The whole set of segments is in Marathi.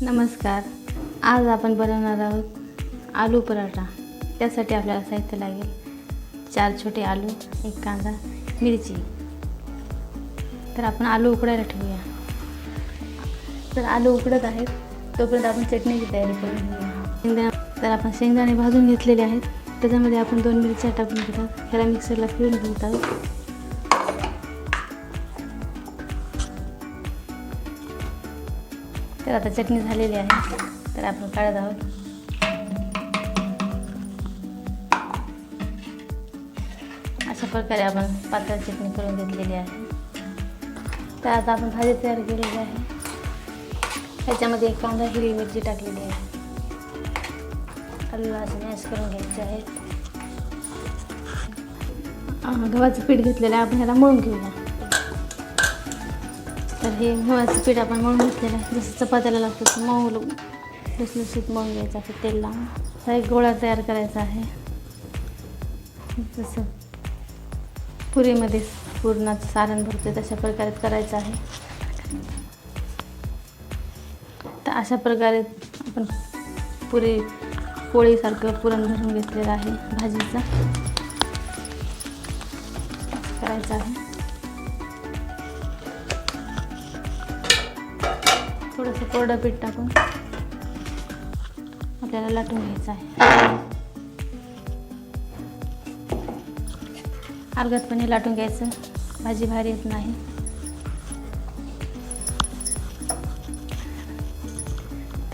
नमस्कार. आज आपण बनवणार आहोत आलू पराठा. त्यासाठी आपल्याला साहित्य लागेल. चार छोटे आलू एक कांदा मिरची. तर आपण आलू उकडायला ठेवूया. तर आलू उकडत आहेत. तोपर्यंत आपण चटणीची तयारी करून घेऊया. तर आपण शेंगदाणे भाजून घेतलेले आहेत. त्याच्यामध्ये आपण दोन मिरच्या टाकून घेतात ह्याला मिक्सरला फिरून घेत आहोत. तर आता चटणी झालेली आहे. तर आपण काढत आहोत. अशा प्रकारे आपण पातळ चटणी करून घेतलेली आहे. तर आता आपण भाजी तयार केलेली आहे. ह्याच्यामध्ये एक कांदा हिरवी मिरची टाकलेली आहे. आलू असं मॅश करून घ्यायचे आहेत. गव्हाचं पीठ घेतलेलं आहे. आपण ह्याला मळून घेऊया. तर हे गव्हाचं पीठ आपण मळून घेतलेलं आहे. जसं चपात्याला लागतं तसं मऊ लसलसीत मळून घ्यायचं असं तेल लावून. हा एक गोळा तयार करायचा आहे. जसं पुरीमध्ये पुरणाचं सारण भरते तशा प्रकारे करायचं आहे. तर अशा प्रकारे आपण पुरी पोळीसारखं पुरण भरून घेतलेलं आहे भाजीचं. करायचं आहे. थोडंसं कोरडं पीठ टाकून आपल्याला लाटून घ्यायचं आहे. अर्गतपणे लाटून घ्यायचं. भाजी भारी येत नाही.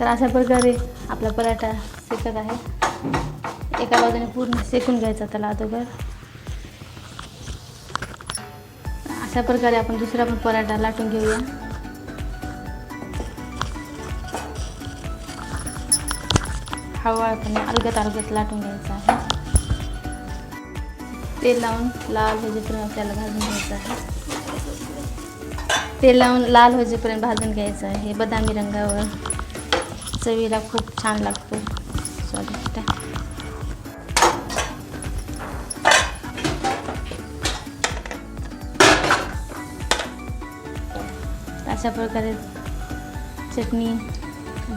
तर अशा प्रकारे आपला पराठा शेकत आहे. एका बाजूने पूर्ण शेकून घ्यायचा त्याला अगोदर. अशा प्रकारे आपण दुसरा पण पराठा लाटून घेऊया. हळूहळूपणे अलगत अलगत लाटून घ्यायचं आहे. तेल लावून लाल होजेपर्यंत आपल्याला भाजून घ्यायचं आहे. तेल लावून लाल होजेपर्यंत भाजून घ्यायचं आहे. बदामी रंगावर चवीला खूप छान लागतो. स्वादिष्ट अशा प्रकारे चटणी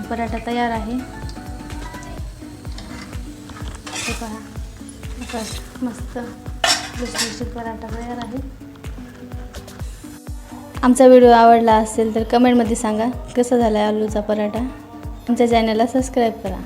पराठा तयार आहे. हे पहा. असा मस्त लुसलुशीत पराठा तयार आहे. आमचा व्हिडिओ आवडला असेल तर कमेंटमध्ये सांगा कसा झाला आहे आलूचा पराठा. आमच्या चॅनलला सबस्क्राईब करा.